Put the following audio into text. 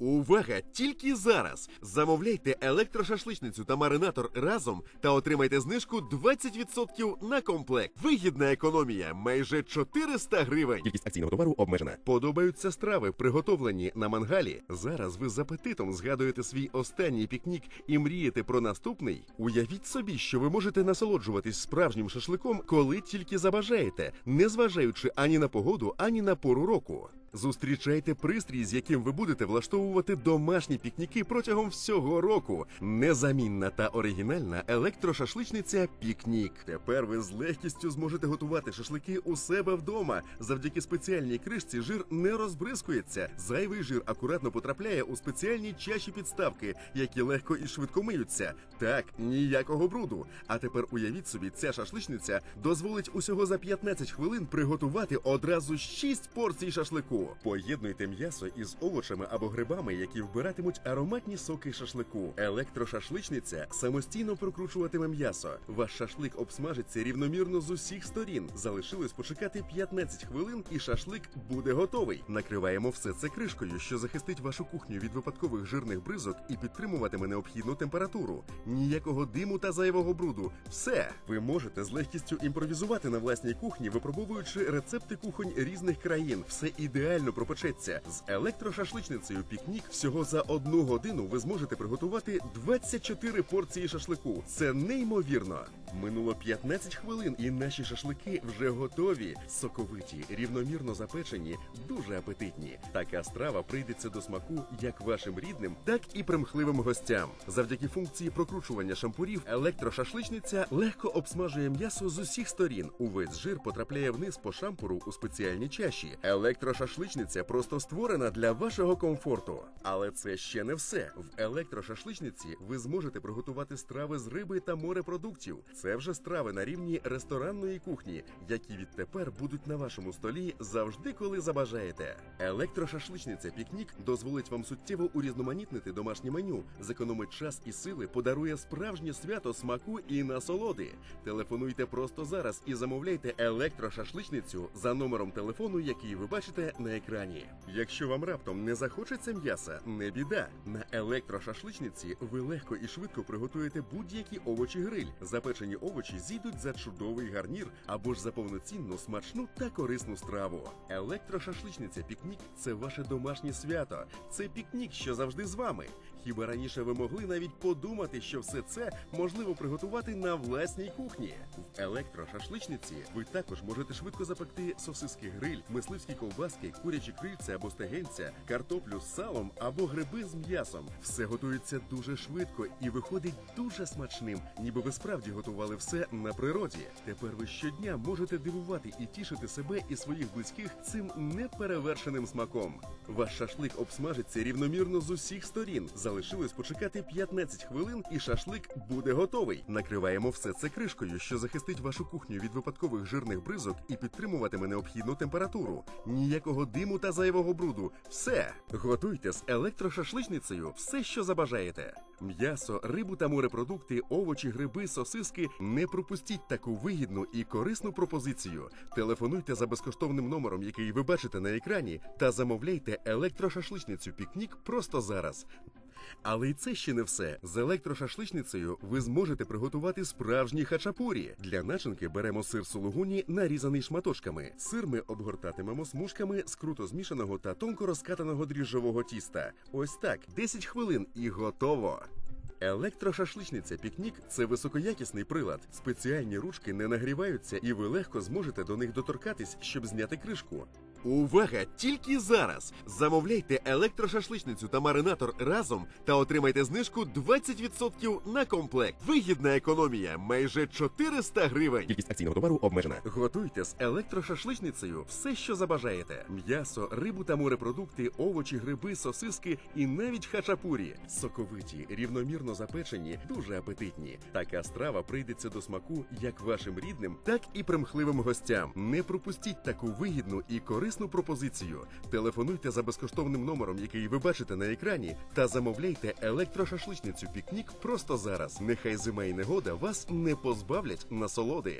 Увага! Тільки зараз! Замовляйте електрошашличницю та маринатор разом та отримайте знижку 20% на комплект. Вигідна економія майже 400 гривень. Кількість акційного товару обмежена. Подобаються страви, приготовлені на мангалі. Зараз ви з апетитом згадуєте свій останній пікнік і мрієте про наступний. Уявіть собі, що ви можете насолоджуватись справжнім шашликом, коли тільки забажаєте, не зважаючи ані на погоду, ані на пору року. Зустрічайте пристрій, з яким ви будете влаштовувати домашні пікніки протягом всього року. Незамінна та оригінальна електрошашличниця Пікнік. Тепер ви з легкістю зможете готувати шашлики у себе вдома. Завдяки спеціальній кришці жир не розбризкується. Зайвий жир акуратно потрапляє у спеціальні чаші підставки, які легко і швидко миються. Так, ніякого бруду. А тепер уявіть собі, ця шашличниця дозволить усього за 15 хвилин приготувати одразу 6 порцій шашлику. Поєднуйте м'ясо із овочами або грибами, які вбиратимуть ароматні соки шашлику. Електрошашличниця самостійно прокручуватиме м'ясо. Ваш шашлик обсмажиться рівномірно з усіх сторін. Залишилось почекати 15 хвилин, і шашлик буде готовий. Накриваємо все це кришкою, що захистить вашу кухню від випадкових жирних бризок і підтримуватиме необхідну температуру. Ніякого диму та зайвого бруду. Все ви можете з легкістю імпровізувати на власній кухні, випробовуючи рецепти кухонь різних країн. Все ідеально пропечеться. З електрошашличницею пікнік всього за одну годину ви зможете приготувати 24 порції шашлику. Це неймовірно. Минуло 15 хвилин, і наші шашлики вже готові. Соковиті, рівномірно запечені, дуже апетитні. Така страва прийдеться до смаку як вашим рідним, так і примхливим гостям. Завдяки функції прокручування шампурів, електрошашличниця легко обсмажує м'ясо з усіх сторін. Увесь жир потрапляє вниз по шампуру у спеціальні чаші. Електрошашличниця просто створена для вашого комфорту. Але це ще не все. В електрошашличниці ви зможете приготувати страви з риби та морепродуктів. Це вже страви на рівні ресторанної кухні, які відтепер будуть на вашому столі завжди, коли забажаєте. Електрошашличниця пікнік дозволить вам суттєво урізноманітнити домашнє меню, зекономить час і сили, подарує справжнє свято смаку і насолоди. Телефонуйте просто зараз і замовляйте електрошашличницю за номером телефону, який ви бачите на екрані. Якщо вам раптом не захочеться м'яса, не біда. На електрошашличниці ви легко і швидко приготуєте будь-які овочі гриль. Запечені овочі зійдуть за чудовий гарнір або ж за повноцінну смачну та корисну страву. Електрошашличниця пікнік це ваше домашнє свято. Це пікнік, що завжди з вами. Хіба раніше ви могли навіть подумати, що все це можливо приготувати на власній кухні? В електрошашличниці ви також можете швидко запекти сосиски гриль, мисливські ковбаски, курячі крильця або стегенця, картоплю з салом або гриби з м'ясом. Все готується дуже швидко і виходить дуже смачним, ніби ви справді готували все на природі. Тепер ви щодня можете дивувати і тішити себе і своїх близьких цим неперевершеним смаком. Ваш шашлик обсмажиться рівномірно з усіх сторін. Залишилось почекати 15 хвилин, і шашлик буде готовий. Накриваємо все це кришкою, що захистить вашу кухню від випадкових жирних бризок і підтримуватиме необхідну температуру. Ніякого диму та зайвого бруду. Все готуйте з електрошашличницею все, що забажаєте. М'ясо, рибу та морепродукти, овочі, гриби, сосиски. Не пропустіть таку вигідну і корисну пропозицію. Телефонуйте за безкоштовним номером, який ви бачите на екрані, та замовляйте електрошашличницю пікнік просто зараз. Але й це ще не все. З електрошашличницею ви зможете приготувати справжні хачапурі. Для начинки беремо сир сулугуні, нарізаний шматочками. Сир ми обгортатимемо смужками з круто змішаного та тонко розкатаного дріжджового тіста. Ось так, 10 хвилин і готово. Електрошашличниця пікнік це високоякісний прилад. Спеціальні ручки не нагріваються, і ви легко зможете до них доторкатись, щоб зняти кришку. Увага! Тільки зараз! Замовляйте електрошашличницю та маринатор разом та отримайте знижку 20% на комплект. Вигідна економія майже 400 гривень. Кількість акційного товару обмежена. Готуйте з електрошашличницею все, що забажаєте: м'ясо, рибу та морепродукти, овочі, гриби, сосиски і навіть хачапурі. Соковиті, рівномірно запечені, дуже апетитні. Така страва прийдеться до смаку як вашим рідним, так і примхливим гостям. Не пропустіть таку вигідну і корисну пропозицію. Телефонуйте за безкоштовним номером, який ви бачите на екрані, та замовляйте електрошашличницю пікнік просто зараз. Нехай зима і негода вас не позбавлять насолоди.